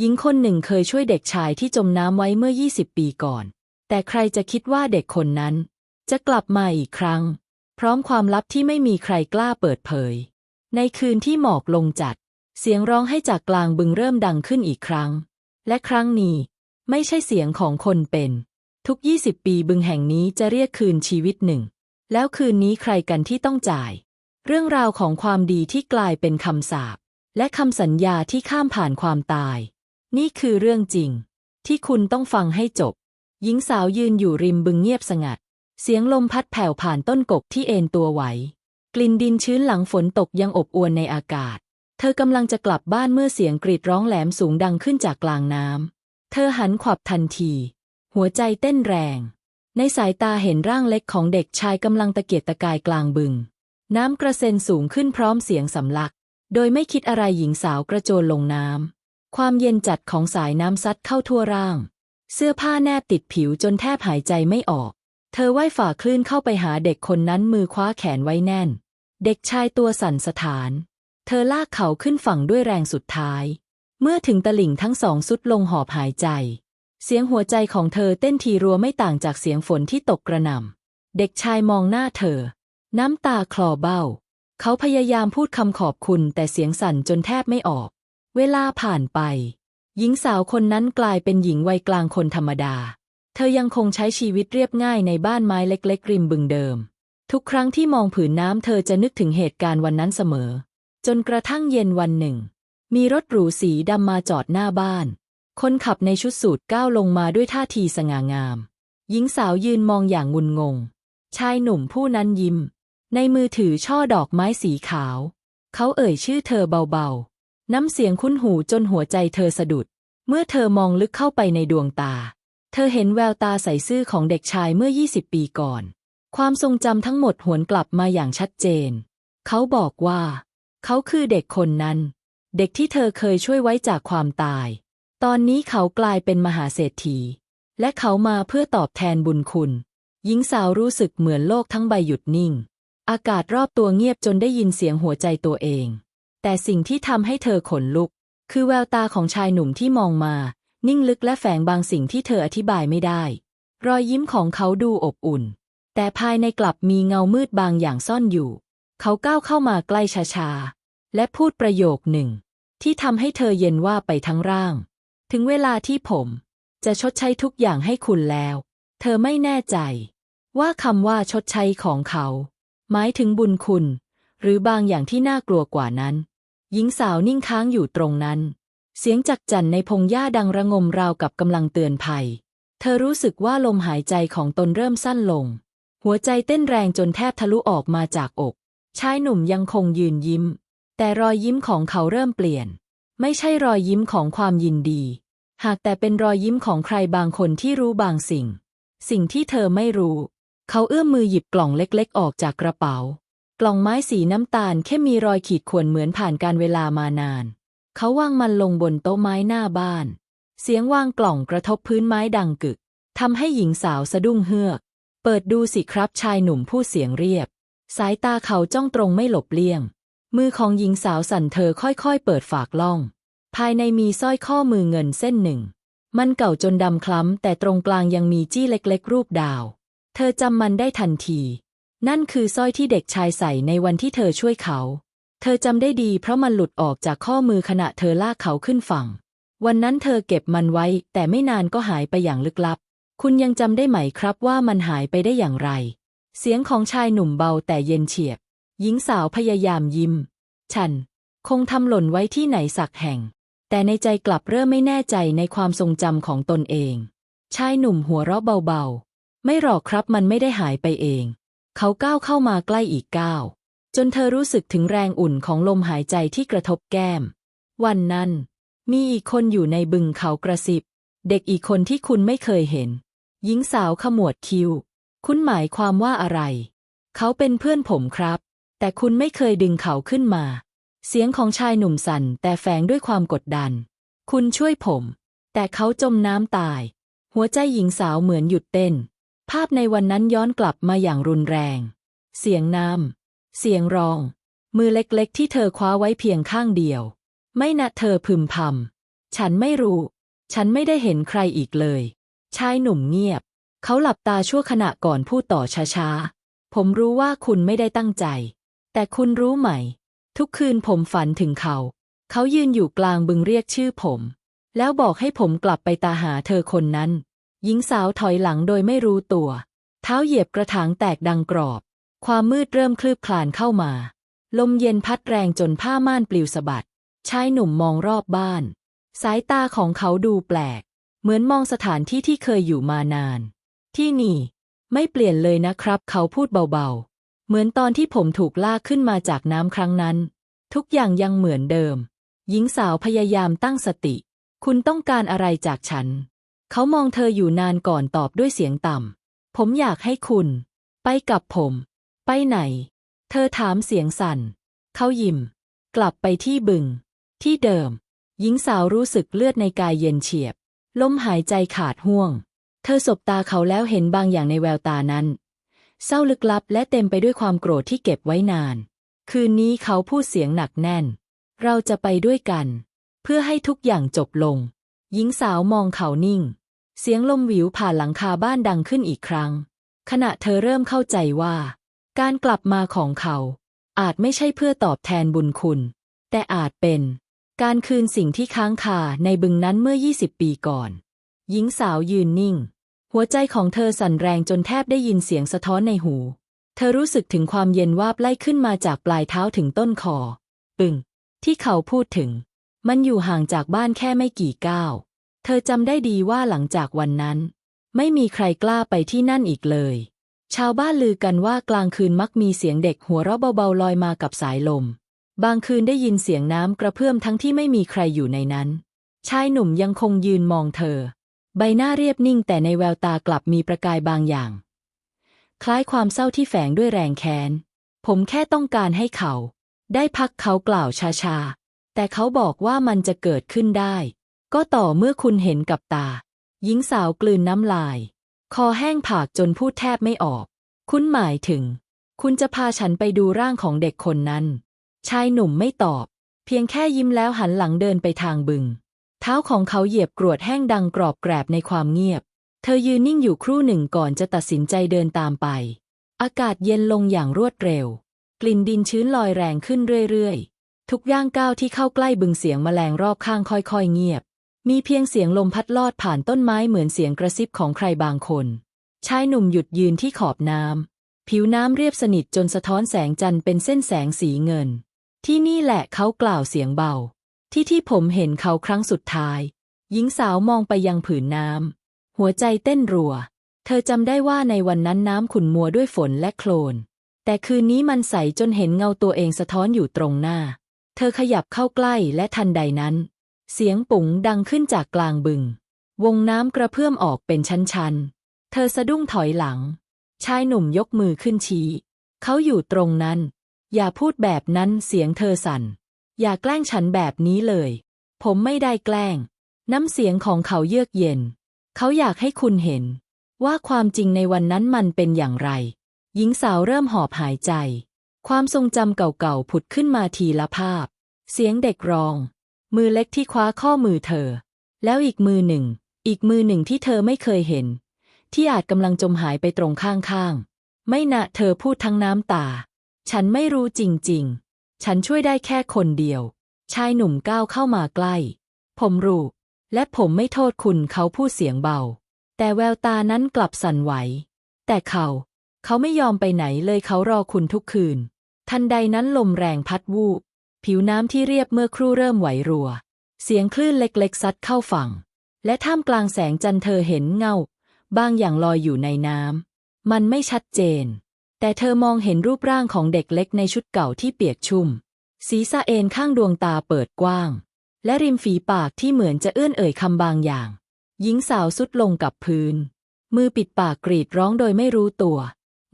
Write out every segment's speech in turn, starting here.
หญิงคนหนึ่งเคยช่วยเด็กชายที่จมน้ำไว้เมื่อ 20 ปีก่อน แต่ใครจะคิดว่าเด็กคนนั้น จะกลับมาอีกครั้ง พร้อมความลับที่ไม่มีใครกล้าเปิดเผย ในคืนที่หมอกลงจัด เสียงร้องให้จากกลางบึงเริ่มดังขึ้นอีกครั้ง และครั้งนี้ ไม่ใช่เสียงของคนเป็น ทุก 20 ปีบึงแห่งนี้จะเรียกคืนชีวิตหนึ่ง แล้วคืนนี้ใครกันที่ต้องจ่าย เรื่องราวของความดีที่กลายเป็นคำสาปและคำสัญญาที่ข้ามผ่านความตาย นี่คือเรื่องจริง ที่คุณต้องฟังให้จบ หญิงสาวยืนอยู่ริมบึงเงียบสงัด เสียงลมพัดแผ่วผ่านต้นกกที่เอ็นตัวไหว กลิ่นดินชื้นหลังฝนตกยังอบอวลในอากาศ เธอกำลังจะกลับบ้านเมื่อเสียงกรีดร้องแหลมสูงดังขึ้นจากกลางน้ำ เธอหันขวับทันที หัวใจเต้นแรง ในสายตาเห็นร่างเล็กของเด็กชายกำลังตะเกียกตะกายกลางบึง น้ำกระเซ็นสูงขึ้นพร้อมเสียงสำลัก โดยไม่คิดอะไรหญิงสาวกระโจนลงน้ำ ความเย็นจัดของสายน้ำซัดเข้าทั่วร่าง เสื้อผ้าแนบติดผิวจนแทบหายใจไม่ออก เธอว่ายฝ่าคลื่นเข้าไปหาเด็กคนนั้นมือคว้าแขนไว้แน่น เด็กชายตัวสั่นสะท้าน เธอลากเขาขึ้นฝั่งด้วยแรงสุดท้าย เมื่อถึงตลิ่งทั้งสองสุดลงหอบหายใจ เสียงหัวใจของเธอเต้นทีรัวไม่ต่างจากเสียงฝนที่ตกกระหน่ำเด็กชายมองหน้าเธอ น้ำตาคลอเบ้า เขาพยายามพูดคำขอบคุณแต่เสียงสั่นจนแทบไม่ออก เวลาผ่านไป หญิงสาวคนนั้นกลายเป็นหญิงวัยกลางคนธรรมดา เธอยังคงใช้ชีวิตเรียบง่ายในบ้านไม้เล็กๆริมบึงเดิม ทุกครั้งที่มองผืนน้ำเธอจะนึกถึงเหตุการณ์วันนั้นเสมอ จนกระทั่งเย็นวันหนึ่ง มีรถหรูสีดำมาจอดหน้าบ้าน คนขับในชุดสูทก้าวลงมาด้วยท่าทีสง่างาม หญิงสาวยืนมองอย่างงุนงง ชายหนุ่มผู้นั้นยิ้ม ในมือถือช่อดอกไม้สีขาว เขาเอ่ยชื่อเธอเบาๆ น้ำเสียงคุ้นหูจนหัวใจเธอสะดุด เมื่อเธอมองลึกเข้าไปในดวงตา เธอเห็นแววตาใสซื่อของเด็กชายเมื่อ 20 ปีก่อน ความทรงจำทั้งหมดหวนกลับมาอย่างชัดเจน เขาบอกว่า เขาคือเด็กคนนั้น เด็กที่เธอเคยช่วยไว้จากความตาย ตอนนี้เขากลายเป็นมหาเศรษฐี และเขามาเพื่อตอบแทนบุญคุณ หญิงสาวรู้สึกเหมือนโลกทั้งใบหยุดนิ่ง อากาศรอบตัวเงียบจนได้ยินเสียงหัวใจตัวเอง แต่สิ่งที่ทำให้เธอขนลุก คือแววตาของชายหนุ่มที่มองมา นิ่งลึกและแฝงบางสิ่งที่เธออธิบายไม่ได้ รอยยิ้มของเขาดูอบอุ่น แต่ภายในกลับมีเงามืดบางอย่างซ่อนอยู่ เขาก้าวเข้ามาใกล้ช้าๆและพูดประโยคหนึ่ง ที่ทำให้เธอเย็นว่าไปทั้งร่าง ถึงเวลาที่ผม จะชดใช้ทุกอย่างให้คุณแล้ว เธอไม่แน่ใจ ว่าคำว่าชดใช้ของเขา หมายถึงบุญคุณ หรือบางอย่างที่น่ากลัวกว่านั้น หญิงสาวนิ่งค้างอยู่ตรงนั้น เสียงจักจั่นในพงหญ้าดังระงมราวกับกำลังเตือนภัย เธอรู้สึกว่าลมหายใจของตนเริ่มสั้นลง หัวใจเต้นแรงจนแทบทะลุออกมาจากอก ชายหนุ่มยังคงยืนยิ้ม แต่รอยยิ้มของเขาเริ่มเปลี่ยน ไม่ใช่รอยยิ้มของความยินดี หากแต่เป็นรอยยิ้มของใครบางคนที่รู้บางสิ่ง สิ่งที่เธอไม่รู้ เขาเอื้อมมือหยิบกล่องเล็กๆ ออกจากกระเป๋า กล่องไม้สีน้ำตาลแค่มีรอยขีดข่วนเหมือนผ่านการเวลามานาน เขาวางมันลงบนโต๊ะไม้หน้าบ้าน เสียงวางกล่องกระทบพื้นไม้ดังกึกทำให้หญิงสาวสะดุ้งเฮือก เปิดดูสิครับชายหนุ่มพูดเสียงเรียบ สายตาเขาจ้องตรงไม่หลบเลี่ยง มือของหญิงสาวสั่นเธอค่อยๆ เปิดฝากล่อง ภายในมีสร้อยข้อมือเงินเส้นหนึ่ง มันเก่าจนดำคล้ำแต่ตรงกลางยังมีจี้เล็กๆ รูปดาว เธอจำมันได้ทันที นั่นคือสร้อยที่เด็กชายใส่ในวันที่เธอช่วยเขา เธอจำได้ดีเพราะมันหลุดออกจากข้อมือขณะเธอลากเขาขึ้นฝั่ง วันนั้นเธอเก็บมันไว้ แต่ไม่นานก็หายไปอย่างลึกลับ คุณยังจำได้ไหมครับว่ามันหายไปได้อย่างไร เสียงของชายหนุ่มเบาแต่เย็นเฉียบ หญิงสาวพยายามยิ้ม ฉัน คงทำหล่นไว้ที่ไหนสักแห่ง แต่ในใจกลับเริ่มไม่แน่ใจในความทรงจำของตนเอง ชายหนุ่มหัวเราะเบาๆ ไม่หรอกครับมันไม่ได้หายไปเอง เขาก้าวเข้ามาใกล้อีกก้าว จนเธอรู้สึกถึงแรงอุ่นของลมหายใจที่กระทบแก้ม วันนั้น มีอีกคนอยู่ในบึงเขากระซิบ เด็กอีกคนที่คุณไม่เคยเห็น หญิงสาวขมวดคิ้ว คุณหมายความว่าอะไร เขาเป็นเพื่อนผมครับ แต่คุณไม่เคยดึงเขาขึ้นมา เสียงของชายหนุ่มสั่นแต่แฝงด้วยความกดดัน คุณช่วยผม แต่เขาจมน้ำตาย หัวใจหญิงสาวเหมือนหยุดเต้น ภาพในวันนั้นย้อนกลับมาอย่างรุนแรง เสียงน้ำ เสียงร้อง มือเล็กๆ ที่เธอคว้าไว้เพียงข้างเดียว ไม่นะเธอพึมพำ ฉันไม่รู้ ฉันไม่ได้เห็นใครอีกเลย ชายหนุ่มเงียบ เขาหลับตาชั่วขณะก่อนพูดต่อช้าๆ ผมรู้ว่าคุณไม่ได้ตั้งใจ แต่คุณรู้ไหม ทุกคืนผมฝันถึงเขา เขายืนอยู่กลางบึงเรียกชื่อผม แล้วบอกให้ผมกลับไปตาหาเธอคนนั้น หญิงสาวถอยหลังโดยไม่รู้ตัว เท้าเหยียบกระถางแตกดังกรอบ ความมืดเริ่มคลืบคลานเข้ามา ลมเย็นพัดแรงจนผ้าม่านปลิวสะบัด ชายหนุ่มมองรอบบ้าน สายตาของเขาดูแปลก เหมือนมองสถานที่ที่เคยอยู่มานาน ที่นี่ ไม่เปลี่ยนเลยนะครับ เขาพูดเบาๆ เหมือนตอนที่ผมถูกลากขึ้นมาจากน้ำครั้งนั้น ทุกอย่างยังเหมือนเดิม หญิงสาวพยายามตั้งสติ คุณต้องการอะไรจากฉัน เขามองเธออยู่นานก่อนตอบด้วยเสียงต่ำ ผมอยากให้คุณ ไปกับผม ไปไหน เธอถามเสียงสั่น เขายิ้ม กลับไปที่บึง ที่เดิม หญิงสาวรู้สึกเลือดในกายเย็นเฉียบ ลมหายใจขาดห่วง เธอสบตาเขาแล้วเห็นบางอย่างในแววตานั้น เศร้าลึกลับและเต็มไปด้วยความโกรธที่เก็บไว้นาน คืนนี้เขาพูดเสียงหนักแน่น เราจะไปด้วยกัน เพื่อให้ทุกอย่างจบลง หญิงสาวมองเขานิ่ง เสียงลมหวิวผ่านหลังคาบ้านดังขึ้นอีกครั้ง ขณะเธอเริ่มเข้าใจว่า การกลับมาของเขา อาจไม่ใช่เพื่อตอบแทนบุญคุณ แต่อาจเป็น การคืนสิ่งที่ค้างคาในบึงนั้นเมื่อ 20 ปีก่อน หญิงสาวยืนนิ่ง หัวใจของเธอสั่นแรงจนแทบได้ยินเสียงสะท้อนในหู เธอรู้สึกถึงความเย็นวาบไล่ขึ้นมาจากปลายเท้าถึงต้นคอ ปึงที่เขาพูดถึง มันอยู่ห่างจากบ้านแค่ไม่กี่ก้าว เธอจำได้ดีว่าหลังจากวันนั้น ไม่มีใครกล้าไปที่นั่นอีกเลย ชาวบ้านลือกันว่ากลางคืนมักมีเสียงเด็กหัวเราะเบาๆลอยมากับสายลม บางคืนได้ยินเสียงน้ำกระเพื่อมทั้งที่ไม่มีใครอยู่ในนั้น ชายหนุ่มยังคงยืนมองเธอ ใบหน้าเรียบนิ่งแต่ในแววตากลับมีประกายบางอย่าง คล้ายความเศร้าที่แฝงด้วยแรงแค้น ผมแค่ต้องการให้เขา ได้พักเขากล่าวช้าๆแต่เขาบอกว่ามันจะเกิดขึ้นได้ ก็ต่อเมื่อคุณเห็นกับตา หญิงสาวกลืนน้ำลาย คอแห้งผากจนพูดแทบไม่ออก คุณหมายถึง คุณจะพาฉันไปดูร่างของเด็กคนนั้น ชายหนุ่มไม่ตอบ เพียงแค่ยิ้มแล้วหันหลังเดินไปทางบึง เท้าของเขาเหยียบกรวดแห้งดังกรอบแกรบในความเงียบ เธอยืนนิ่งอยู่ครู่หนึ่งก่อนจะตัดสินใจเดินตามไป อากาศเย็นลงอย่างรวดเร็ว กลิ่นดินชื้นลอยแรงขึ้นเรื่อยๆ ทุกย่างก้าวที่เข้าใกล้บึงเสียงแมลงรอบข้างค่อยๆเงียบ มีเพียงเสียงลมพัดลอดผ่านต้นไม้เหมือนเสียงกระซิบของใครบางคนชายหนุ่มหยุดยืนที่ขอบน้ำผิวน้ำเรียบสนิทจนสะท้อนแสงจันทร์เป็นเส้นแสงสีเงิน ที่นี่แหละเขากล่าวเสียงเบา ที่ที่ผมเห็นเขาครั้งสุดท้าย หญิงสาวมองไปยังผืนน้ำหัวใจเต้นรัว เธอจำได้ว่าในวันนั้นน้ำขุ่นมัวด้วยฝนและโคลน แต่คืนนี้มันใสจนเห็นเงาตัวเองสะท้อนอยู่ตรงหน้า เธอขยับเข้าใกล้และทันใดนั้น เสียงปุ๋งดังขึ้นจากกลางบึง วงน้ำกระเพื่อมออกเป็นชั้นๆ เธอสะดุ้งถอยหลัง ชายหนุ่มยกมือขึ้นชี้ เขาอยู่ตรงนั้น อย่าพูดแบบนั้นเสียงเธอสั่น อย่าแกล้งฉันแบบนี้เลย ผมไม่ได้แกล้ง น้ำเสียงของเขาเยือกเย็น เขาอยากให้คุณเห็น ว่าความจริงในวันนั้นมันเป็นอย่างไร หญิงสาวเริ่มหอบหายใจ ความทรงจำเก่าๆผุดขึ้นมาทีละภาพ เสียงเด็กร้อง มือเล็กที่คว้าข้อมือเธอ แล้วอีกมือหนึ่ง อีกมือหนึ่งที่เธอไม่เคยเห็น ที่อาจกำลังจมหายไปตรงข้างๆ ไม่นะเธอพูดทั้งน้ำตา ฉันไม่รู้จริงๆ ฉันช่วยได้แค่คนเดียว ชายหนุ่มก้าวเข้ามาใกล้ ผมรู้ และผมไม่โทษคุณเขาพูดเสียงเบา แต่แววตานั้นกลับสั่นไหว แต่เขา เขาไม่ยอมไปไหนเลยเขารอคุณทุกคืน ทันใดนั้นลมแรงพัดวูบ ผิวน้ำที่เรียบเมื่อครู่เริ่มไหวรัว เสียงคลื่นเล็กๆซัดเข้าฝั่ง และท่ามกลางแสงจันทร์เธอเห็นเงา บางอย่างลอยอยู่ในน้ำ มันไม่ชัดเจน แต่เธอมองเห็นรูปร่างของเด็กเล็กในชุดเก่าที่เปียกชุ่ม ศีรษะเอนข้างดวงตาเปิดกว้าง และริมฝีปากที่เหมือนจะเอื้อนเอ่ยคำบางอย่าง หญิงสาวสุดลงกับพื้น มือปิดปากกรีดร้องโดยไม่รู้ตัว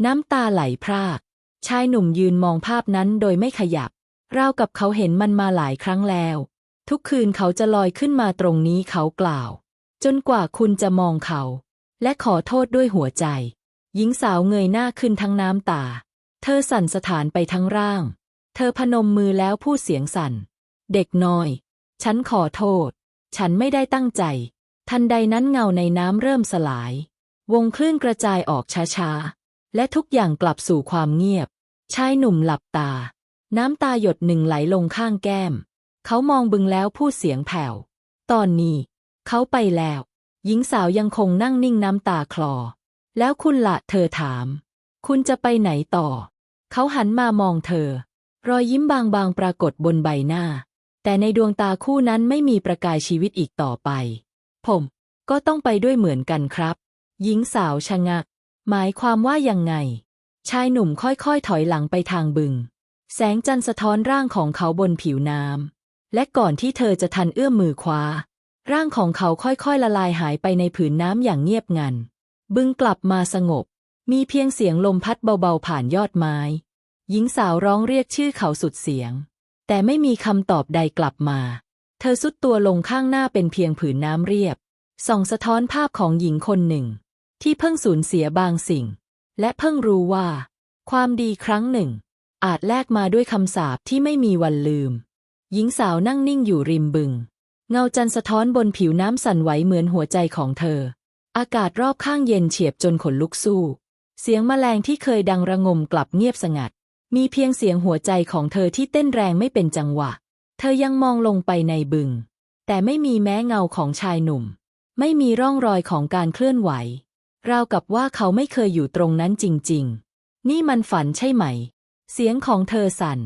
น้ำตาไหลพราก ชายหนุ่มยืนมองภาพนั้นโดยไม่ขยับ ราวกับเขาเห็นมันมาหลายครั้งแล้ว ทุกคืนเขาจะลอยขึ้นมาตรงนี้เขากล่าว จนกว่าคุณจะมองเขา และขอโทษด้วยหัวใจ หญิงสาวเงยหน้าขึ้นทั้งน้ำตา เธอสั่นสถานไปทั้งร่าง เธอพนมมือแล้วพูดเสียงสั่น เด็กน้อย ฉันขอโทษ ฉันไม่ได้ตั้งใจ ทันใดนั้นเงาในน้ำเริ่มสลาย วงคลื่นกระจายออกช้าๆและทุกอย่างกลับสู่ความเงียบ ชายหนุ่มหลับตา น้ำตาหยดหนึ่งไหลลงข้างแก้ม เขามองบึงแล้วพูดเสียงแผ่ว ตอนนี้ เขาไปแล้ว หญิงสาวยังคงนั่งนิ่งน้ำตาคลอ แล้วคุณละเธอถาม คุณจะไปไหนต่อ เขาหันมามองเธอ รอยยิ้มบางๆปรากฏบนใบหน้า แต่ในดวงตาคู่นั้นไม่มีประกายชีวิตอีกต่อไป ผมก็ต้องไปด้วยเหมือนกันครับ หญิงสาวชะงัก หมายความว่ายังไง ชายหนุ่มค่อยๆถอยหลังไปทางบึง แสงจันทร์สะท้อนร่างของเขาบนผิวน้ำและก่อนที่เธอจะทันเอื้อมมือคว้า ร่างของเขาค่อยๆละลายหายไปในผืนน้ำอย่างเงียบงัน บึงกลับมาสงบ มีเพียงเสียงลมพัดเบาๆผ่านยอดไม้ หญิงสาวร้องเรียกชื่อเขาสุดเสียง แต่ไม่มีคำตอบใดกลับมา เธอสุดตัวลงข้างหน้าเป็นเพียงผืนน้ำเรียบ ส่องสะท้อนภาพของหญิงคนหนึ่ง ที่เพิ่งสูญเสียบางสิ่ง และเพิ่งรู้ว่า ความดีครั้งหนึ่ง อาจแลกมาด้วยคำสาปที่ไม่มีวันลืม หญิงสาวนั่งนิ่งอยู่ริมบึง เงาจันทร์สะท้อนบนผิวน้ำสั่นไหวเหมือนหัวใจของเธอ อากาศรอบข้างเย็นเฉียบจนขนลุกสู้ เสียงแมลงที่เคยดังระงมกลับเงียบสงัด มีเพียงเสียงหัวใจของเธอที่เต้นแรงไม่เป็นจังหวะ เธอยังมองลงไปในบึง แต่ไม่มีแม้เงาของชายหนุ่ม ไม่มีร่องรอยของการเคลื่อนไหว ราวกับว่าเขาไม่เคยอยู่ตรงนั้นจริง ๆ นี่มันฝันใช่ไหม เสียงของเธอสั่น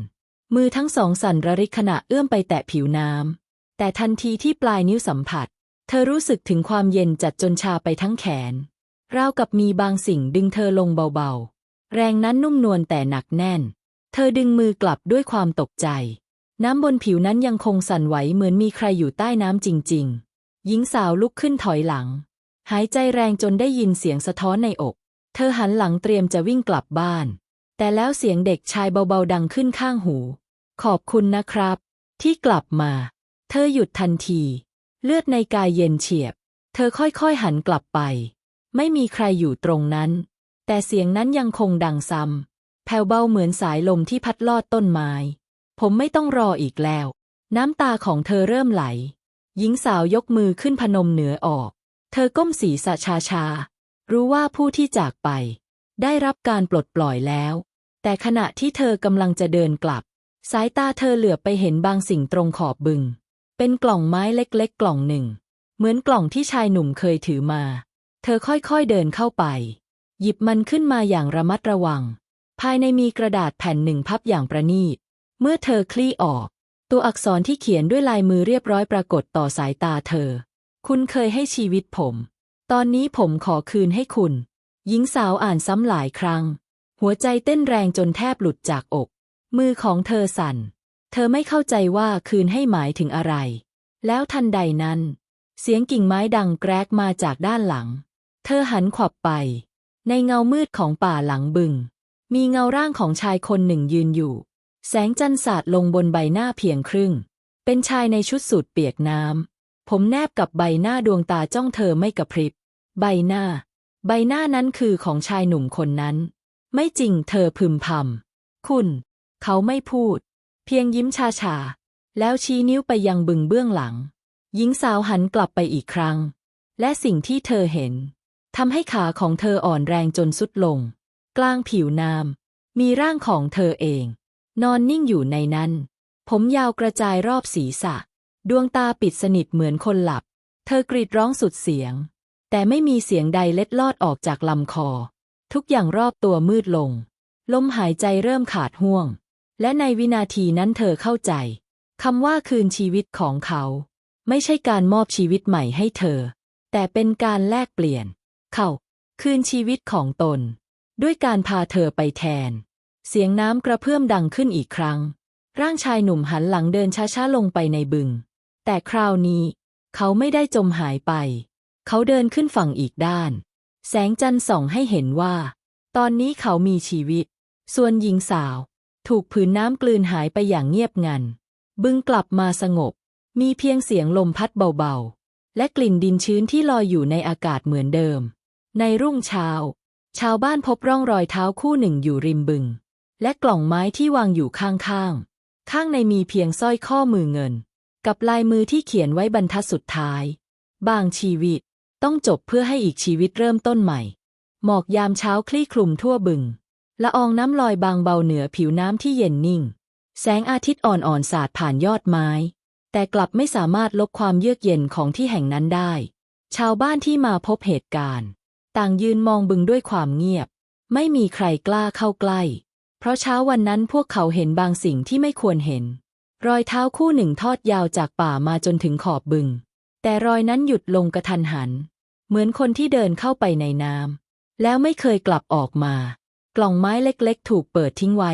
มือทั้งสองสั่นระริกขณะเอื้อมไปแตะผิวน้ำ แต่ทันทีที่ปลายนิ้วสัมผัส เธอรู้สึกถึงความเย็นจัดจนชาไปทั้งแขน ราวกับมีบางสิ่งดึงเธอลงเบาๆ แรงนั้นนุ่มนวลแต่หนักแน่น เธอดึงมือกลับด้วยความตกใจ น้ำบนผิวนั้นยังคงสั่นไหวเหมือนมีใครอยู่ใต้น้ำจริง ๆ หญิงสาวลุกขึ้นถอยหลัง หายใจแรงจนได้ยินเสียงสะท้อนในอก เธอหันหลังเตรียมจะวิ่งกลับบ้าน แต่แล้วเสียงเด็กชายเบาๆดังขึ้นข้างหู ขอบคุณนะครับ ที่กลับมา เธอหยุดทันที เลือดในกายเย็นเฉียบ เธอค่อยๆหันกลับไป ไม่มีใครอยู่ตรงนั้น แต่เสียงนั้นยังคงดังซ้ำแผ่วเบาเหมือนสายลมที่พัดลอดต้นไม้ ผมไม่ต้องรออีกแล้ว น้ำตาของเธอเริ่มไหล หญิงสาวยกมือขึ้นพนมเหนือออก เธอก้มศีรษะชาๆรู้ว่าผู้ที่จากไป ได้รับการปลดปล่อยแล้ว แต่ขณะที่เธอกำลังจะเดินกลับ สายตาเธอเหลือบไปเห็นบางสิ่งตรงขอบบึง เป็นกล่องไม้เล็กๆ กล่องหนึ่ง เหมือนกล่องที่ชายหนุ่มเคยถือมา เธอค่อยๆเดินเข้าไป หยิบมันขึ้นมาอย่างระมัดระวัง ภายในมีกระดาษแผ่นหนึ่งพับอย่างประณีต เมื่อเธอคลี่ออก ตัวอักษรที่เขียนด้วยลายมือเรียบร้อยปรากฏต่อสายตาเธอ คุณเคยให้ชีวิตผม ตอนนี้ผมขอคืนให้คุณ หญิงสาวอ่านซ้ำหลายครั้ง หัวใจเต้นแรงจนแทบหลุดจากอก มือของเธอสั่น เธอไม่เข้าใจว่าคืนให้หมายถึงอะไร แล้วทันใดนั้น เสียงกิ่งไม้ดังแกรกมาจากด้านหลัง เธอหันขวับไป ในเงามืดของป่าหลังบึง มีเงาร่างของชายคนหนึ่งยืนอยู่ แสงจันทร์สาดลงบนใบหน้าเพียงครึ่ง เป็นชายในชุดสูทเปียกน้ำผมแนบกับใบหน้าดวงตาจ้องเธอไม่กระพริบ ใบหน้า ใบหน้านั้นคือของชายหนุ่มคนนั้น ไม่จริงเธอพึมพำ คุณ เขาไม่พูด เพียงยิ้มชาชาๆแล้วชี้นิ้วไปยังบึงเบื้องหลัง หญิงสาวหันกลับไปอีกครั้ง และสิ่งที่เธอเห็นทำให้ขาของเธออ่อนแรงจนสุดลง กลางผิวน้ำมีร่างของเธอเอง นอนนิ่งอยู่ในนั้น ผมยาวกระจายรอบศีรษะ ดวงตาปิดสนิทเหมือนคนหลับ เธอกรีดร้องสุดเสียง แต่ไม่มีเสียงใดเล็ดลอดออกจากลำคอ ทุกอย่างรอบตัวมืดลง ลมหายใจเริ่มขาดห่วง และในวินาทีนั้นเธอเข้าใจคำว่าคืนชีวิตของเขา ไม่ใช่การมอบชีวิตใหม่ให้เธอ แต่เป็นการแลกเปลี่ยน เขาคืนชีวิตของตน ด้วยการพาเธอไปแทน เสียงน้ำกระเพื่อมดังขึ้นอีกครั้ง ร่างชายหนุ่มหันหลังเดินช้าๆลงไปในบึง แต่คราวนี้ เขาไม่ได้จมหายไป เขาเดินขึ้นฝั่งอีกด้าน แสงจันทร์ส่องให้เห็นว่า ตอนนี้เขามีชีวิต ส่วนหญิงสาว ถูกผืนน้ำกลืนหายไปอย่างเงียบงัน บึงกลับมาสงบ มีเพียงเสียงลมพัดเบาๆ และกลิ่นดินชื้นที่ลอยอยู่ในอากาศเหมือนเดิม ในรุ่งเช้า ชาวบ้านพบร่องรอยเท้าคู่หนึ่งอยู่ริมบึง และกล่องไม้ที่วางอยู่ข้างๆ ข้างในมีเพียงสร้อยข้อมือเงิน กับลายมือที่เขียนไว้บรรทัดสุดท้าย บางชีวิต ต้องจบเพื่อให้อีกชีวิตเริ่มต้นใหม่ หมอกยามเช้าคลี่คลุมทั่วบึง ละอองน้ำลอยบางเบาเหนือผิวน้ำที่เย็นนิ่ง แสงอาทิตย์อ่อนๆสาดผ่านยอดไม้ แต่กลับไม่สามารถลบความเยือกเย็นของที่แห่งนั้นได้ ชาวบ้านที่มาพบเหตุการณ์ ต่างยืนมองบึงด้วยความเงียบ ไม่มีใครกล้าเข้าใกล้ เพราะเช้าวันนั้นพวกเขาเห็นบางสิ่งที่ไม่ควรเห็น รอยเท้าคู่หนึ่งทอดยาวจากป่ามาจนถึงขอบบึง แต่รอยนั้นหยุดลงกระทันหัน เหมือนคนที่เดินเข้าไปในน้ำแล้วไม่เคยกลับออกมา กล่องไม้เล็กๆ ถูกเปิดทิ้งไว้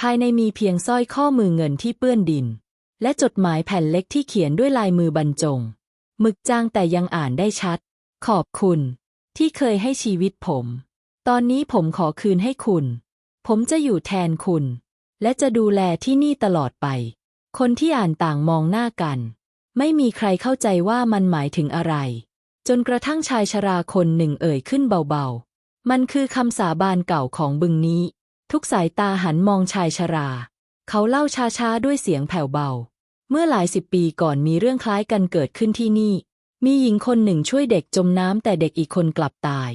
ภายในมีเพียงสร้อยข้อมือเงินที่เปื้อนดิน และจดหมายแผ่นเล็กที่เขียนด้วยลายมือบรรจงหมึกจางแต่ยังอ่านได้ชัด ขอบคุณ ที่เคยให้ชีวิตผม ตอนนี้ผมขอคืนให้คุณ ผมจะอยู่แทนคุณ และจะดูแลที่นี่ตลอดไป คนที่อ่านต่างมองหน้ากัน ไม่มีใครเข้าใจว่ามันหมายถึงอะไร จนกระทั่งชายชราคนหนึ่งเอ่ยขึ้นเบาๆ มันคือคำสาบานเก่าของบึงนี้ ทุกสายตาหันมองชายชรา เขาเล่าช้าๆด้วยเสียงแผ่วเบา เมื่อหลายสิบปีก่อนมีเรื่องคล้ายกันเกิดขึ้นที่นี่ มีหญิงคนหนึ่งช่วยเด็กจมน้ำแต่เด็กอีกคนกลับตาย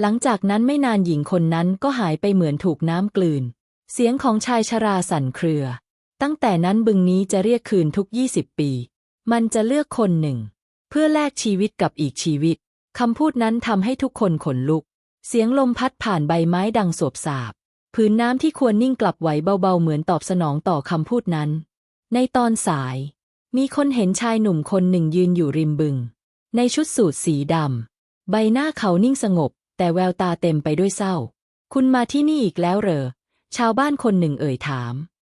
หลังจากนั้นไม่นานหญิงคนนั้นก็หายไปเหมือนถูกน้ำกลืน เสียงของชายชราสั่นเครือ ตั้งแต่นั้นบึงนี้จะเรียกคืนทุกยี่สิบปี มันจะเลือกคนหนึ่ง เพื่อแลกชีวิตกับอีกชีวิต คำพูดนั้นทำให้ทุกคนขนลุก เสียงลมพัดผ่านใบไม้ดังสวบสาบผืนน้ำที่ควรนิ่งกลับไหวเบาๆ เหมือนตอบสนองต่อคำพูดนั้น ในตอนสาย มีคนเห็นชายหนุ่มคนหนึ่งยืนอยู่ริมบึง ในชุดสูทสีดำ ใบหน้าเขานิ่งสงบ แต่แววตาเต็มไปด้วยเศร้า คุณมาที่นี่อีกแล้วเหรอ ชาวบ้านคนหนึ่งเอ่ยถาม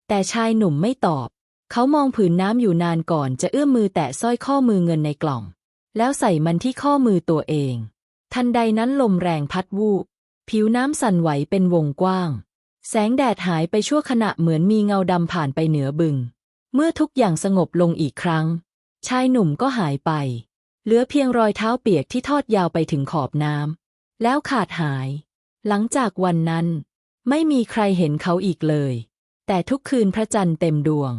แต่ชายหนุ่มไม่ตอบ เขามองผืนน้ำอยู่นานก่อนจะเอื้อมมือแตะสร้อยข้อมือเงินในกล่อง แล้วใส่มันที่ข้อมือตัวเอง ทันใดนั้นลมแรงพัดวูบผิวน้ำสั่นไหวเป็นวงกว้าง แสงแดดหายไปชั่วขณะเหมือนมีเงาดำผ่านไปเหนือบึง เมื่อทุกอย่างสงบลงอีกครั้ง ชายหนุ่มก็หายไป เหลือเพียงรอยเท้าเปียกที่ทอดยาวไปถึงขอบน้ำแล้วขาดหาย หลังจากวันนั้น ไม่มีใครเห็นเขาอีกเลย แต่ทุกคืนพระจันทร์เต็มดวง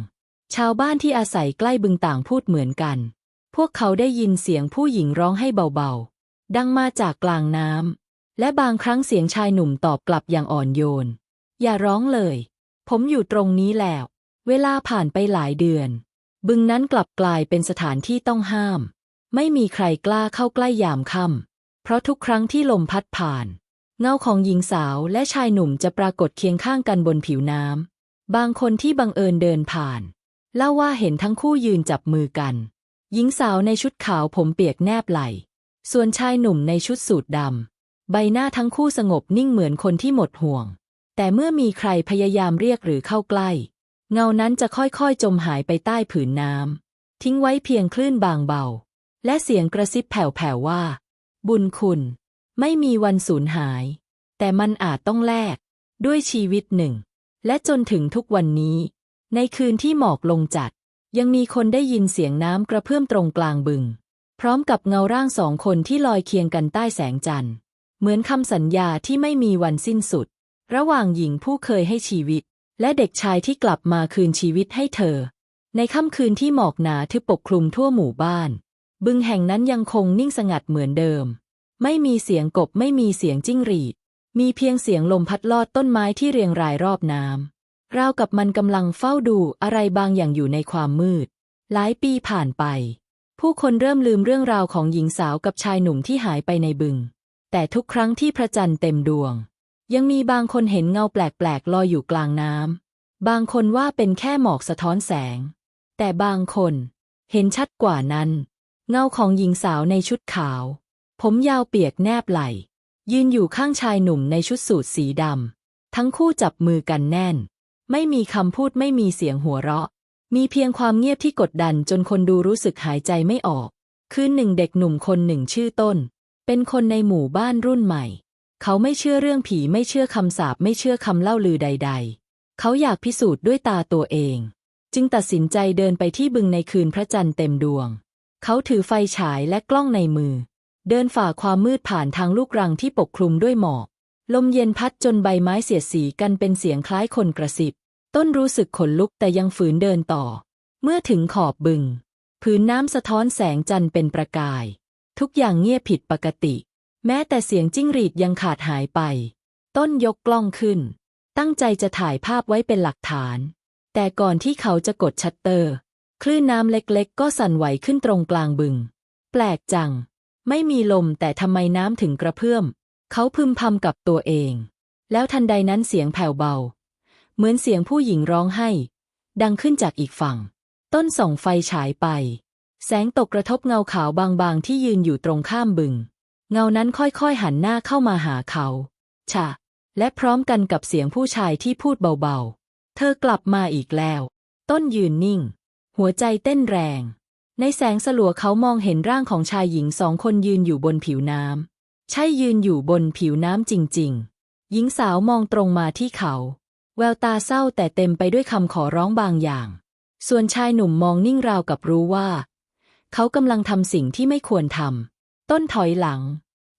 ชาวบ้านที่อาศัยใกล้บึงต่างพูดเหมือนกัน พวกเขาได้ยินเสียงผู้หญิงร้องให้เบาๆ ดังมาจากกลางน้ำ และบางครั้งเสียงชายหนุ่มตอบกลับอย่างอ่อนโยน อย่าร้องเลย ผมอยู่ตรงนี้แล้ว เวลาผ่านไปหลายเดือน บึงนั้นกลับกลายเป็นสถานที่ต้องห้าม ไม่มีใครกล้าเข้าใกล้ยามค่ำ เพราะทุกครั้งที่ลมพัดผ่าน เงาของหญิงสาวและชายหนุ่มจะปรากฏเคียงข้างกันบนผิวน้ำ บางคนที่บังเอิญเดินผ่าน เล่าว่าเห็นทั้งคู่ยืนจับมือกัน หญิงสาวในชุดขาวผมเปียกแนบไหล ส่วนชายหนุ่มในชุดสูทดำ ใบหน้าทั้งคู่สงบนิ่งเหมือนคนที่หมดห่วง แต่เมื่อมีใครพยายามเรียกหรือเข้าใกล้ เงานั้นจะค่อยๆ จมหายไปใต้ผืนน้ำ ทิ้งไว้เพียงคลื่นบางเบา และเสียงกระซิบแผ่วๆว่า บุญคุณ ไม่มีวันสูญหาย แต่มันอาจต้องแลกด้วยชีวิตหนึ่ง และจนถึงทุกวันนี้ ในคืนที่หมอกลงจัด ยังมีคนได้ยินเสียงน้ำกระเพื่อมตรงกลางบึง พร้อมกับเงาร่างสองคนที่ลอยเคียงกันใต้แสงจันทร์ เหมือนคำสัญญาที่ไม่มีวันสิ้นสุด ระหว่างหญิงผู้เคยให้ชีวิต และเด็กชายที่กลับมาคืนชีวิตให้เธอ ในค่ำคืนที่หมอกหนาทึบปกคลุมทั่วหมู่บ้าน บึงแห่งนั้นยังคงนิ่งสงัดเหมือนเดิม ไม่มีเสียงกบไม่มีเสียงจิ้งหรีด มีเพียงเสียงลมพัดลอดต้นไม้ที่เรียงรายรอบน้ำ ราวกับมันกำลังเฝ้าดูอะไรบางอย่างอยู่ในความมืด หลายปีผ่านไป ผู้คนเริ่มลืมเรื่องราวของหญิงสาวกับชายหนุ่มที่หายไปในบึง แต่ทุกครั้งที่พระจันทร์เต็มดวง ยังมีบางคนเห็นเงาแปลกๆลอยอยู่กลางน้ำบางคนว่าเป็นแค่หมอกสะท้อนแสง แต่บางคนเห็นชัดกว่านั้น เงาของหญิงสาวในชุดขาว ผมยาวเปียกแนบไหล ยืนอยู่ข้างชายหนุ่มในชุดสูทสีดำทั้งคู่จับมือกันแน่น ไม่มีคำพูดไม่มีเสียงหัวเราะ มีเพียงความเงียบที่กดดันจนคนดูรู้สึกหายใจไม่ออก คืนหนึ่งเด็กหนุ่มคนหนึ่งชื่อต้น เป็นคนในหมู่บ้านรุ่นใหม่ เขาไม่เชื่อเรื่องผีไม่เชื่อคำสาปไม่เชื่อคำเล่าลือใด ๆ เขาอยากพิสูจน์ด้วยตาตัวเอง จึงตัดสินใจเดินไปที่บึงในคืนพระจันทร์เต็มดวง เขาถือไฟฉายและกล้องในมือ เดินฝ่าความมืดผ่านทางลูกรังที่ปกคลุมด้วยหมอกลมเย็นพัดจนใบไม้เสียดสีกันเป็นเสียงคล้ายคนกระซิบ ต้นรู้สึกขนลุกแต่ยังฝืนเดินต่อ เมื่อถึงขอบบึงผืนน้ำสะท้อนแสงจันทร์เป็นประกาย ทุกอย่างเงียบผิดปกติ แม้แต่เสียงจิ้งหรีดยังขาดหายไป ต้นยกกล้องขึ้น ตั้งใจจะถ่ายภาพไว้เป็นหลักฐาน แต่ก่อนที่เขาจะกดชัตเตอร์ คลื่นน้ำเล็กๆ ก็สั่นไหวขึ้นตรงกลางบึง แปลกจัง ไม่มีลมแต่ทำไมน้ำถึงกระเพื่อม เขาพึมพำกับตัวเอง แล้วทันใดนั้นเสียงแผ่วเบา เหมือนเสียงผู้หญิงร้องไห้ ดังขึ้นจากอีกฝั่ง ต้นส่องไฟฉายไป แสงตกกระทบเงาขาวบางๆ ที่ยืนอยู่ตรงข้ามบึง เงานั้นค่อยๆหันหน้าเข้ามาหาเขาฉะและพร้อมกันกับเสียงผู้ชายที่พูดเบาๆ เธอกลับมาอีกแล้ว ต้นยืนนิ่ง หัวใจเต้นแรง ในแสงสลัวเขามองเห็นร่างของชายหญิงสองคนยืนอยู่บนผิวน้ำใช่ยืนอยู่บนผิวน้ำจริง ๆ หญิงสาวมองตรงมาที่เขา แววตาเศร้าแต่เต็มไปด้วยคำขอร้องบางอย่าง ส่วนชายหนุ่มมองนิ่งราวกับรู้ว่า เขากำลังทำสิ่งที่ไม่ควรทำ ต้นถอยหลัง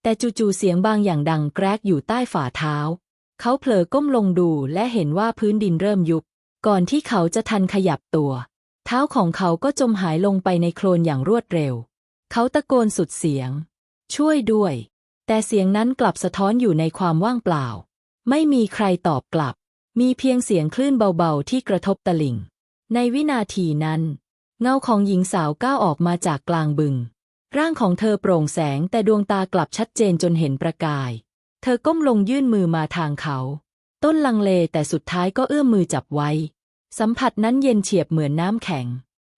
แต่จู่ๆเสียงบางอย่างดังแกรกอยู่ใต้ฝ่าเท้า เขาเผลอก้มลงดูและเห็นว่าพื้นดินเริ่มยุบ ก่อนที่เขาจะทันขยับตัว เท้าของเขาก็จมหายลงไปในโคลนอย่างรวดเร็ว เขาตะโกนสุดเสียง ช่วยด้วย แต่เสียงนั้นกลับสะท้อนอยู่ในความว่างเปล่า ไม่มีใครตอบกลับ มีเพียงเสียงคลื่นเบาๆ ที่กระทบตะลิ่ง ในวินาทีนั้น เงาของหญิงสาวก้าวออกมาจากกลางบึง ร่างของเธอโปร่งแสงแต่ดวงตากลับชัดเจนจนเห็นประกาย เธอก้มลงยื่นมือมาทางเขา ต้นลังเลแต่สุดท้ายก็เอื้อมมือจับไว้ สัมผัสนั้นเย็นเฉียบเหมือนน้ำแข็ง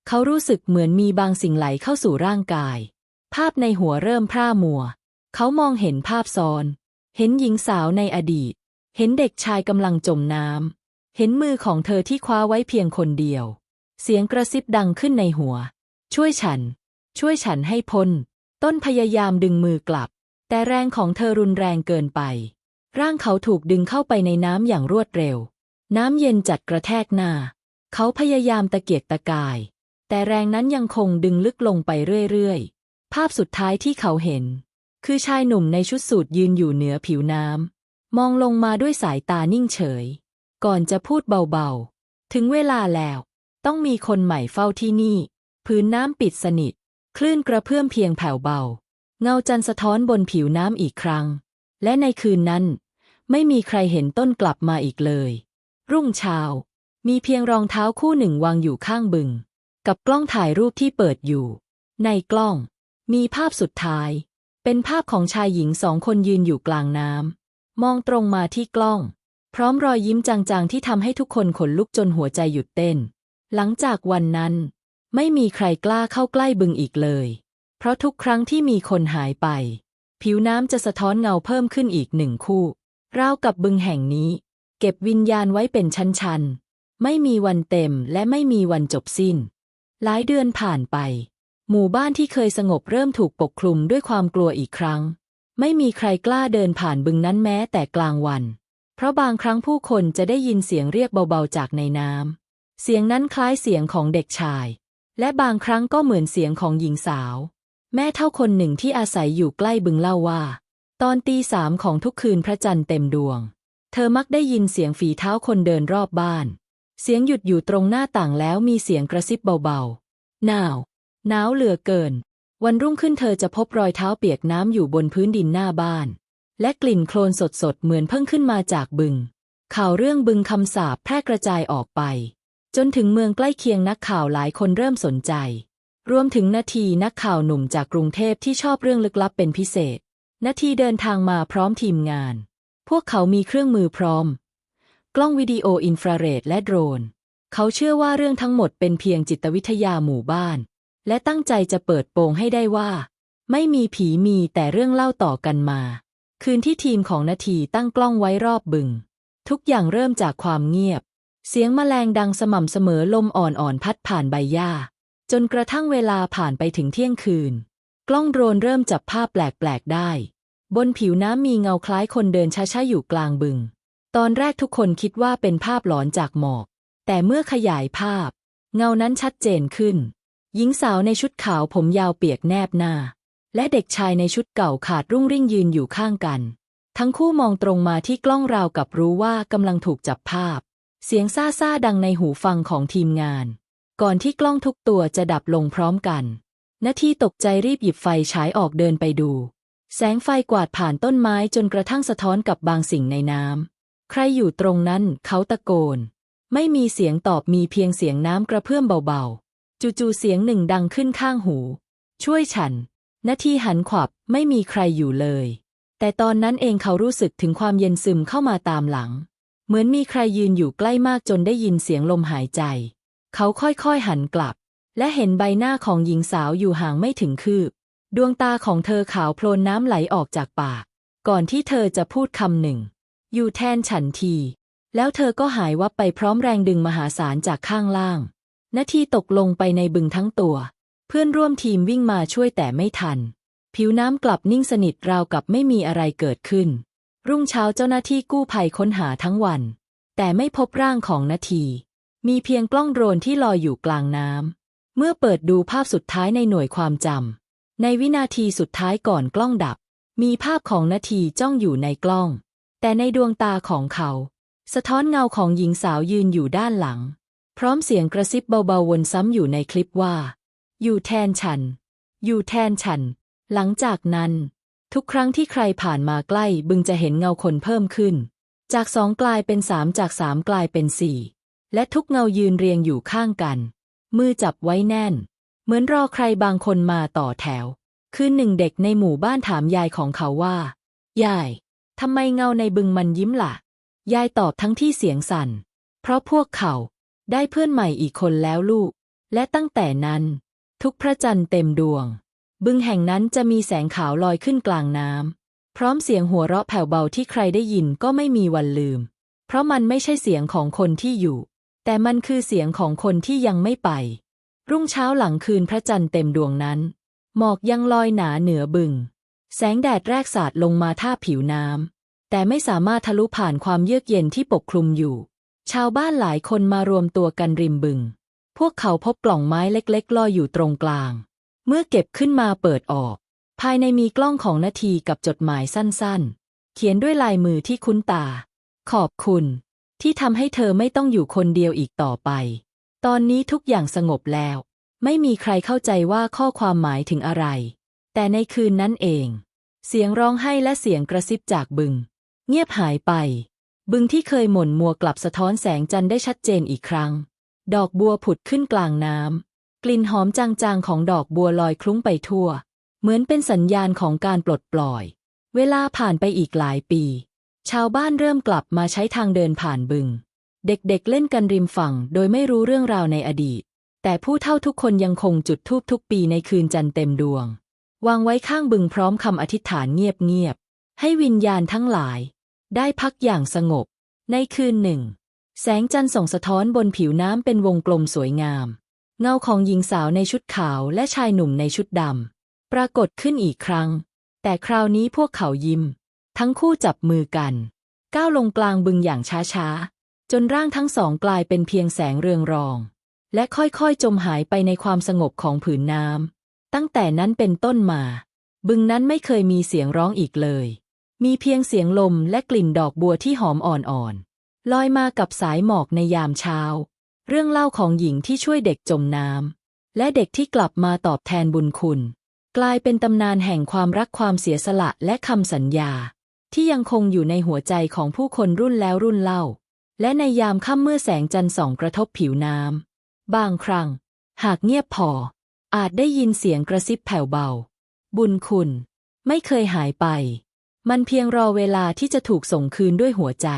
เขารู้สึกเหมือนมีบางสิ่งไหลเข้าสู่ร่างกาย ภาพในหัวเริ่มพร่ามัว เขามองเห็นภาพซ้อน เห็นหญิงสาวในอดีต เห็นเด็กชายกำลังจมน้ำ เห็นมือของเธอที่คว้าไว้เพียงคนเดียว เสียงกระซิบดังขึ้นในหัว ช่วยฉัน ช่วยฉันให้พ้น ต้นพยายามดึงมือกลับ แต่แรงของเธอรุนแรงเกินไป ร่างเขาถูกดึงเข้าไปในน้ำอย่างรวดเร็ว น้ำเย็นจัดกระแทกหน้า เขาพยายามตะเกียกตะกาย แต่แรงนั้นยังคงดึงลึกลงไปเรื่อยๆ ภาพสุดท้ายที่เขาเห็น คือชายหนุ่มในชุดสูทยืนอยู่เหนือผิวน้ำ มองลงมาด้วยสายตานิ่งเฉย ก่อนจะพูดเบาๆ ถึงเวลาแล้ว ต้องมีคนใหม่เฝ้าที่นี่ พื้นน้ำปิดสนิท คลื่นกระเพื่อมเพียงแผ่วเบา เงาจันทร์สะท้อนบนผิวน้ำอีกครั้ง และในคืนนั้น ไม่มีใครเห็นต้นกลับมาอีกเลย รุ่งเช้า มีเพียงรองเท้าคู่หนึ่งวางอยู่ข้างบึง กับกล้องถ่ายรูปที่เปิดอยู่ ในกล้อง มีภาพสุดท้าย เป็นภาพของชายหญิงสองคนยืนอยู่กลางน้ำ มองตรงมาที่กล้อง พร้อมรอยยิ้มจางๆที่ทำให้ทุกคนขนลุกจนหัวใจหยุดเต้น หลังจากวันนั้น ไม่มีใครกล้าเข้าใกล้บึงอีกเลย เพราะทุกครั้งที่มีคนหายไป ผิวน้ำจะสะท้อนเงาเพิ่มขึ้นอีกหนึ่งคู่ราวกับบึงแห่งนี้ เก็บวิญญาณไว้เป็นชั้นๆ ไม่มีวันเต็มและไม่มีวันจบสิ้น หลายเดือนผ่านไป หมู่บ้านที่เคยสงบเริ่มถูกปกคลุมด้วยความกลัวอีกครั้ง ไม่มีใครกล้าเดินผ่านบึงนั้นแม้แต่กลางวัน เพราะบางครั้งผู้คนจะได้ยินเสียงเรียกเบาๆจากในน้ำ เสียงนั้นคล้ายเสียงของเด็กชาย และบางครั้งก็เหมือนเสียงของหญิงสาว แม่เท่าคนหนึ่งที่อาศัยอยู่ใกล้บึงเล่าว่า ตอนตีสามของทุกคืนพระจันทร์เต็มดวง เธอมักได้ยินเสียงฝีเท้าคนเดินรอบบ้าน เสียงหยุดอยู่ตรงหน้าต่างแล้วมีเสียงกระซิบเบาๆหนาว หนาวเหลือเกิน วันรุ่งขึ้นเธอจะพบรอยเท้าเปียกน้ำอยู่บนพื้นดินหน้าบ้าน และกลิ่นโคลนสดๆ เหมือนเพิ่งขึ้นมาจากบึง ข่าวเรื่องบึงคำสาปแพร่กระจายออกไป จนถึงเมืองใกล้เคียงนักข่าวหลายคนเริ่มสนใจ รวมถึงนาทีนักข่าวหนุ่มจากกรุงเทพที่ชอบเรื่องลึกลับเป็นพิเศษ นาทีเดินทางมาพร้อมทีมงาน พวกเขามีเครื่องมือพร้อม กล้องวิดีโออินฟราเรดและโดรน เขาเชื่อว่าเรื่องทั้งหมดเป็นเพียงจิตวิทยาหมู่บ้าน และตั้งใจจะเปิดโปงให้ได้ว่า ไม่มีผีมีแต่เรื่องเล่าต่อกันมา คืนที่ทีมของนาทีตั้งกล้องไว้รอบบึง ทุกอย่างเริ่มจากความเงียบ เสียงแมลงดังสม่ำเสมอลมอ่อนๆพัดผ่านใบหญ้า จนกระทั่งเวลาผ่านไปถึงเที่ยงคืน กล้องโดรนเริ่มจับภาพแปลกๆได้ บนผิวน้ำมีเงาคล้ายคนเดินช้าๆอยู่กลางบึง ตอนแรกทุกคนคิดว่าเป็นภาพหลอนจากหมอกแต่เมื่อขยายภาพ เงานั้นชัดเจนขึ้น หญิงสาวในชุดขาวผมยาวเปียกแนบหน้า และเด็กชายในชุดเก่าขาดรุ่งริ่งยืนอยู่ข้างกัน ทั้งคู่มองตรงมาที่กล้องราวกับรู้ว่ากำลังถูกจับภาพ เสียงซ่าซ่าดังในหูฟังของทีมงาน ก่อนที่กล้องทุกตัวจะดับลงพร้อมกันนาทีตกใจรีบหยิบไฟฉายออกเดินไปดู แสงไฟกวาดผ่านต้นไม้จนกระทั่งสะท้อนกับบางสิ่งในน้ำใครอยู่ตรงนั้นเขาตะโกน ไม่มีเสียงตอบมีเพียงเสียงน้ำกระเพื่อมเบาๆ จู่ๆเสียงหนึ่งดังขึ้นข้างหู ช่วยฉันนาทีหันขวับไม่มีใครอยู่เลย แต่ตอนนั้นเองเขารู้สึกถึงความเย็นซึมเข้ามาตามหลัง เหมือนมีใครยืนอยู่ใกล้มากจนได้ยินเสียงลมหายใจ เขาค่อยๆหันกลับ และเห็นใบหน้าของหญิงสาวอยู่ห่างไม่ถึงคืบ ดวงตาของเธอขาวโพลนน้ำไหลออกจากปาก ก่อนที่เธอจะพูดคำหนึ่ง อยู่แทนฉันที แล้วเธอก็หายวับไปพร้อมแรงดึงมหาศาลจากข้างล่าง นาทีตกลงไปในบึงทั้งตัว เพื่อนร่วมทีมวิ่งมาช่วยแต่ไม่ทัน ผิวน้ำกลับนิ่งสนิทราวกับไม่มีอะไรเกิดขึ้น รุ่งเช้าเจ้าหน้าที่กู้ภัยค้นหาทั้งวัน แต่ไม่พบร่างของนาที มีเพียงกล้องโดรนที่ลอยอยู่กลางน้ำเมื่อเปิดดูภาพสุดท้ายในหน่วยความจำในวินาทีสุดท้ายก่อนกล้องดับ มีภาพของนาทีจ้องอยู่ในกล้อง แต่ในดวงตาของเขา สะท้อนเงาของหญิงสาวยืนอยู่ด้านหลัง พร้อมเสียงกระซิบเบาๆวนซ้ำอยู่ในคลิปว่า อยู่แทนฉัน อยู่แทนฉัน หลังจากนั้น ทุกครั้งที่ใครผ่านมาใกล้บึงจะเห็นเงาคนเพิ่มขึ้น จากสองกลายเป็นสามจากสามกลายเป็นสี่และทุกเงายืนเรียงอยู่ข้างกัน มือจับไว้แน่น เหมือนรอใครบางคนมาต่อแถว คืนหนึ่งเด็กในหมู่บ้านถามยายของเขาว่า ยายทำไมเงาในบึงมันยิ้มล่ะ ยายตอบทั้งที่เสียงสั่น เพราะพวกเขา ได้เพื่อนใหม่อีกคนแล้วลูก และตั้งแต่นั้น ทุกพระจันทร์เต็มดวง บึงแห่งนั้นจะมีแสงขาวลอยขึ้นกลางน้ำพร้อมเสียงหัวเราะแผ่วเบาที่ใครได้ยินก็ไม่มีวันลืม เพราะมันไม่ใช่เสียงของคนที่อยู่ แต่มันคือเสียงของคนที่ยังไม่ไป รุ่งเช้าหลังคืนพระจันทร์เต็มดวงนั้น หมอกยังลอยหนาเหนือบึง แสงแดดแรกสาดลงมาท่าผิวน้ำแต่ไม่สามารถทะลุผ่านความเยือกเย็นที่ปกคลุมอยู่ ชาวบ้านหลายคนมารวมตัวกันริมบึง พวกเขาพบกล่องไม้เล็กๆลอยอยู่ตรงกลาง เมื่อเก็บขึ้นมาเปิดออก ภายในมีกล้องของนาทีกับจดหมายสั้นๆ เขียนด้วยลายมือที่คุ้นตา ขอบคุณ ที่ทำให้เธอไม่ต้องอยู่คนเดียวอีกต่อไป ตอนนี้ทุกอย่างสงบแล้ว ไม่มีใครเข้าใจว่าข้อความหมายถึงอะไร แต่ในคืนนั้นเอง เสียงร้องไห้และเสียงกระซิบจากบึง เงียบหายไป บึงที่เคยหม่นมัวกลับสะท้อนแสงจันทร์ได้ชัดเจนอีกครั้ง ดอกบัวผุดขึ้นกลางน้ำ กลิ่นหอมจางๆของดอกบัวลอยคลุ้งไปทั่ว เหมือนเป็นสัญญาณของการปลดปล่อย เวลาผ่านไปอีกหลายปี ชาวบ้านเริ่มกลับมาใช้ทางเดินผ่านบึง เด็กๆเเล่นกันริมฝั่งโดยไม่รู้เรื่องราวในอดีต แต่ผู้เฒ่าทุกคนยังคงจุดธูปทุกปีในคืนจันทร์เต็มดวง วางไว้ข้างบึงพร้อมคำอธิษฐานเงียบๆให้วิญญาณทั้งหลาย ได้พักอย่างสงบ ในคืนหนึ่ง แสงจันทร์ส่องสะท้อนบนผิวน้ำเป็นวงกลมสวยงาม เงาของหญิงสาวในชุดขาวและชายหนุ่มในชุดดำปรากฏขึ้นอีกครั้ง แต่คราวนี้พวกเขายิ้ม ทั้งคู่จับมือกัน ก้าวลงกลางบึงอย่างช้าๆ จนร่างทั้งสองกลายเป็นเพียงแสงเรืองรอง และค่อยๆจมหายไปในความสงบของผืนน้ำตั้งแต่นั้นเป็นต้นมา บึงนั้นไม่เคยมีเสียงร้องอีกเลย มีเพียงเสียงลมและกลิ่นดอกบัวที่หอมอ่อนๆลอยมากับสายหมอกในยามเช้า เรื่องเล่าของหญิงที่ช่วยเด็กจมน้ำและเด็กที่กลับมาตอบแทนบุญคุณ กลายเป็นตำนานแห่งความรักความเสียสละและคำสัญญา ที่ยังคงอยู่ในหัวใจของผู้คนรุ่นแล้วรุ่นเล่า และในยามค่ำเมื่อแสงจันทร์ส่องกระทบผิวน้ำบางครั้ง หากเงียบพอ อาจได้ยินเสียงกระซิบแผ่วเบา บุญคุณ ไม่เคยหายไป มันเพียงรอเวลาที่จะถูกส่งคืนด้วยหัวใจ